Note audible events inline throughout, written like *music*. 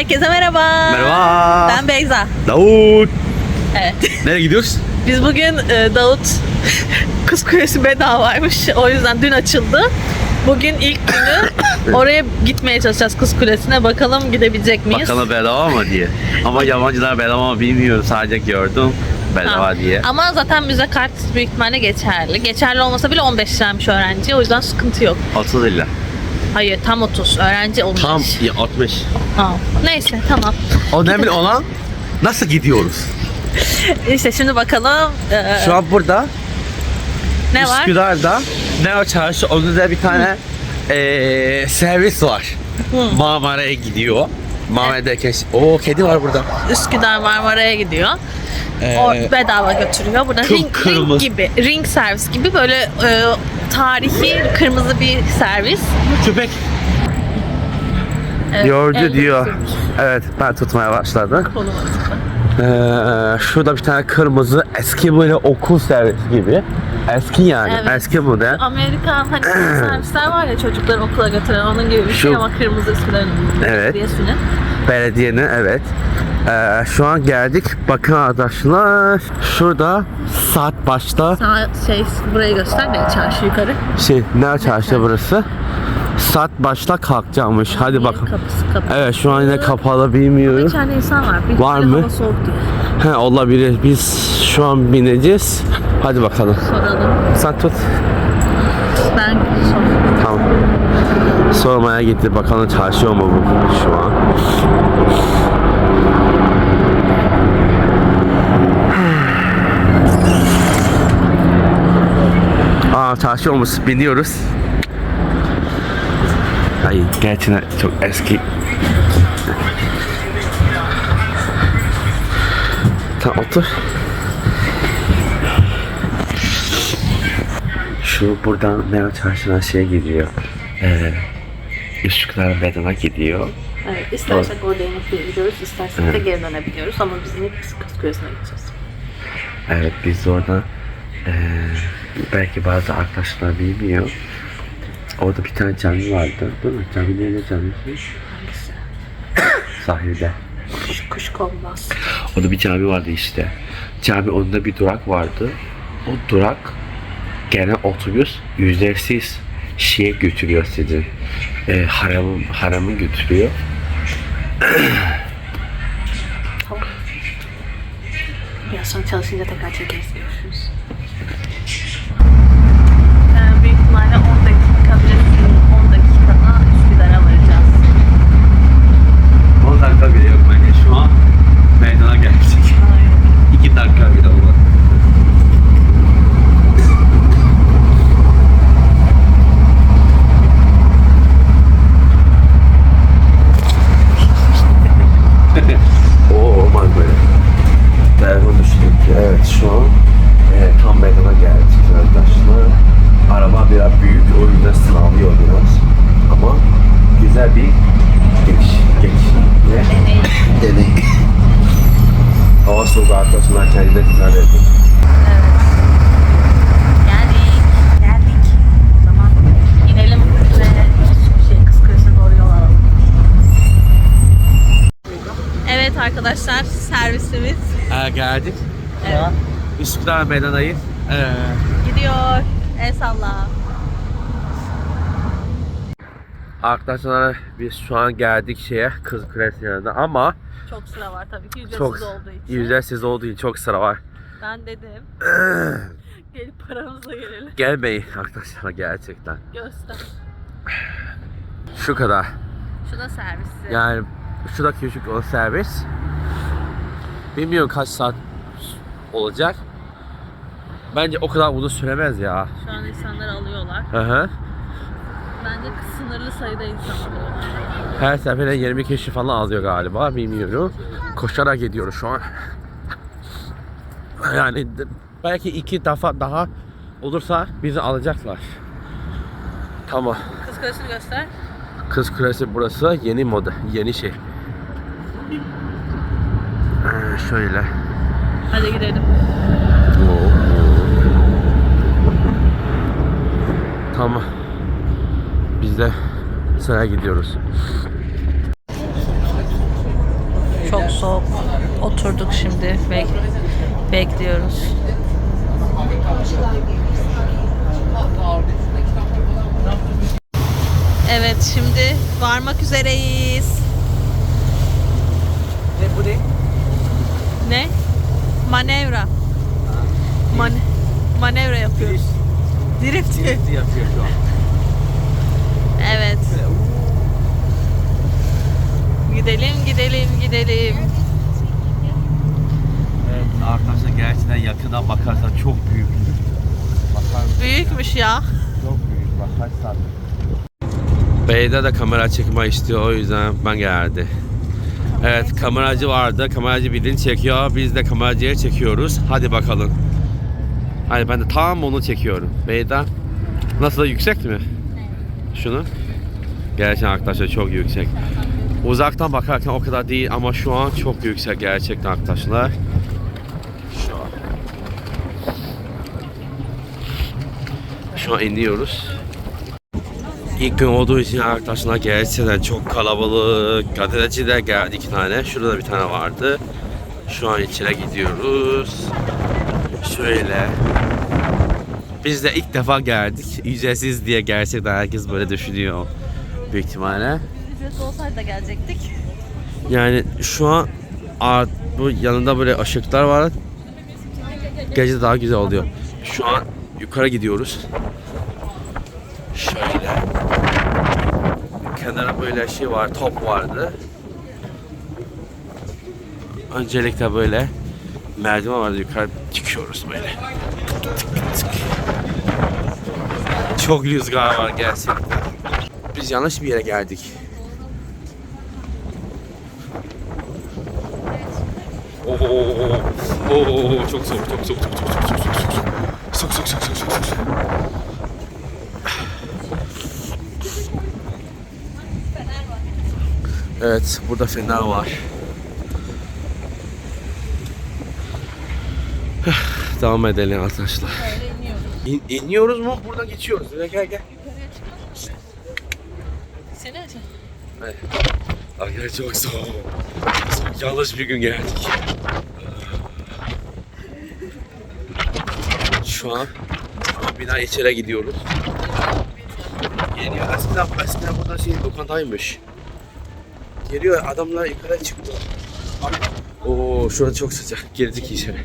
Herkese merhaba. Merhaba. Ben Beyza. Davut. Evet. Nereye gidiyoruz? Biz bugün e, Davut *laughs* Kız Kulesi bedavaymış. O yüzden dün açıldı. Bugün ilk günü *coughs* oraya gitmeye çalışacağız Kız Kulesi'ne. Bakalım gidebilecek miyiz? Bakalım bedava mı diye. Ama yabancılar bedava mı bilmiyorum. Sadece gördüm bedava Ha. diye. Ama zaten müze kart büyük ihtimalle geçerli. Geçerli olmasa bile 15 liraymış öğrenci. O yüzden sıkıntı yok. 30 lira. Hayır tam 30. Öğrenci 15. Tam ya 60. Ha. Neyse tamam. Önemli olan nasıl gidiyoruz? *laughs* İşte şimdi bakalım e, Şu an burada ne var? Üsküdar'da Neo Çarşı önünde bir tane eee servis var. Marmara'ya gidiyor. Marmara'daki o kedi var burada. Üsküdar Marmara'ya gidiyor. Ee, O bedava götürüyor. Burada ring, ring gibi, ring servis gibi böyle e, tarihi kırmızı bir servis. köpek Evet, gördü elde diyor. tutmuş. Evet ben tutmaya başladım. Koluma. Ee, şurada bir tane kırmızı eski böyle okul servis gibi. Eski yani. Evet. Eski model. Amerikan hani servisler var ya çocukları okula götüren onun gibi bir şey Şu- ama kırmızı Üsküdar'ın Evet. belediyesinin. Belediyenin evet. Ee, şu an geldik. Bakın arkadaşlar. Şurada saat başta Sana şey burayı göster de çarşı yukarı. şey ne çarşı burası? Saat başta kalkacakmış. Hadi bakalım. Kapısı kapalı. Evet şu an yine kapalı bilmiyorum. İçeride insan var. Bir Var mı? He olabilir. Biz şu an bineceğiz. Hadi bakalım. Soralım. Sen tut. Ben sor. Tamam. Sormaya gitti. Bakalım çalışıyor mu bu şu an. Aa çalışıyor mu? Biniyoruz. Ay gerçekten çok eski. Tamam otur. Şu buradan Meyve Çarşı'na şey gidiyor. Ee, Üsküdar Bedava gidiyor. Evet, istersek orada yemek yiyebiliyoruz, istersek de geri dönebiliyoruz ama biz yine Kız Kulesi'ne gideceğiz. Evet biz orada ee, belki bazı arkadaşlar bilmiyor. Orada bir tane cami vardı değil mi? Cami nerede camisi? Hangisi? *coughs* Sahilde. Kuş, kuş konmaz. Orada bir cami vardı işte. Cami önünde bir durak vardı. O durak gelen otobüs ücretsiz şeye götürüyor sizi. E, haramı, haramı götürüyor. Biraz sonra çalışınca tekrar çekeriz, görüşürüz. Ee, büyük ihtimalle 10 dakika bile 10 dakikada Üsküdar'a varacağız. 10 dakika bile yok bence şu an meydana gelecek. 2 dakika bile olmadı. Oo orman böyle. Telefon düşündüm ki evet şu an e, tam meydana geldik arkadaşlar. Biraz büyük o yüzden sınavlıyor biraz. Ama güzel bir giriş. Giriş. Ne? Deney. Deney. *laughs* Hava soğuk arkadaşlar kendine dikkat edin. Şey. Evet arkadaşlar servisimiz Ee, geldik. Evet. Üsküdar Meydanı'yı. Ee, gidiyor. El salla. Arkadaşlar biz şu an geldik şeye Kız Kulesi yanına ama Çok sıra var tabii ki ücretsiz çok olduğu için. ücretsiz olduğu için çok sıra var. Ben dedim. *clears throat* Gelip paramızla gelelim. Gelmeyin arkadaşlar gerçekten. Göster. Şu kadar. Şu da servisi. Yani şurada küçük o servis. Bilmiyorum kaç saat olacak. Bence o kadar uzun süremez ya. Şu an insanlar alıyorlar. Hı hı. Bence sınırlı sayıda insan. Her seferinde 20 kişi falan alıyor galiba bilmiyorum. Koşarak gidiyoruz şu an. Yani belki iki defa daha olursa bizi alacaklar. Tamam. Kız kulesini göster. Kız Kulesi burası yeni moda, yeni şey. Ee, şöyle. Hadi gidelim. Tamam. De sıraya gidiyoruz. Çok soğuk. Oturduk şimdi. Bek bekliyoruz. Evet şimdi varmak üzereyiz. Ne bu ne? Ne? Manevra. Man manevra yapıyoruz. Drift. yapıyor şu an. Evet. Gidelim, gidelim, gidelim. Evet arkadaşlar gerçekten yakından bakarsan çok büyük. Bakar? Büyükmüş ya. Çok büyük bakarsan. Beyde de kamera çekme istiyor o yüzden ben geldi. Evet kameracı vardı. Kameracı birini çekiyor. Biz de kameracıya çekiyoruz. Hadi bakalım. Hadi ben de tam onu çekiyorum. Beyda nasıl yüksek mi? Şunu. Gerçekten arkadaşlar çok yüksek. Uzaktan bakarken o kadar değil ama şu an çok yüksek gerçekten arkadaşlar. Şu an. Şu an iniyoruz. İlk gün olduğu için arkadaşlar gerçekten çok kalabalık. Gazeteci de geldi iki tane. Şurada bir tane vardı. Şu an içeri gidiyoruz. Şöyle. Biz de ilk defa geldik. Ücretsiz diye gerçekten herkes böyle düşünüyor. Büyük ihtimalle. Ücretli olsaydı da gelecektik. Yani şu an art, bu yanında böyle ışıklar var. Gece daha güzel oluyor. Şu an yukarı gidiyoruz. Şöyle. Kenara böyle şey var, top vardı. Öncelikle böyle merdiven vardı yukarı çıkıyoruz böyle. Çok rüzgar var gerçekten. Biz yanlış bir yere geldik. Oo, oo, çok soğuk, çok soğuk, çok soğuk, çok soğuk, çok soğuk, çok soğuk. Soğuk, soğuk, soğuk, soğuk, soğuk, soğuk. Evet, burada fener var. Devam edelim arkadaşlar. İn, iniyoruz mu? Buradan geçiyoruz. Gel gel gel. Seni açalım. Evet. Arkadaşlar çok soğuk. Yanlış bir gün geldik. Şu an, bina içeri gidiyoruz. Geliyor eskiden, eskiden burada şey lokantaymış. Geliyor adamlar yukarı çıktı. Oo şu an çok sıcak. Girdik içeri.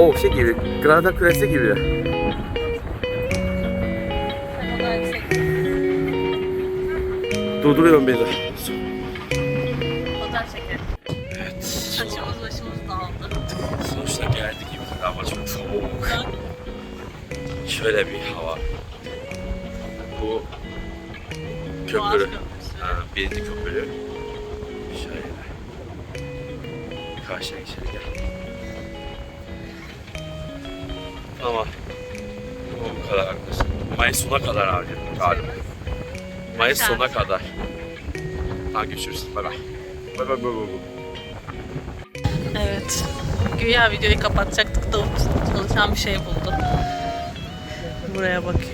Oo şey gibi, Granada Kulesi gibi. Durduruyorum beni. Fotoğraf çekelim. Evet. Saçımız başımız dağıldı. Sonuçta geldik gibi ama çok soğuk. Şöyle bir hava. Bu köprü. Ha, birinci köprü. Şöyle. Karşıya geçelim gel. Ama bu kadar haklısın. Mayıs sona kadar abi galiba. Mayıs sona kadar. Ha görüşürüz. Bay bay. Bay bay bay bay. bay. Evet. Güya videoyu kapatacaktık da çalışan bir şey buldu. Buraya bakıyor.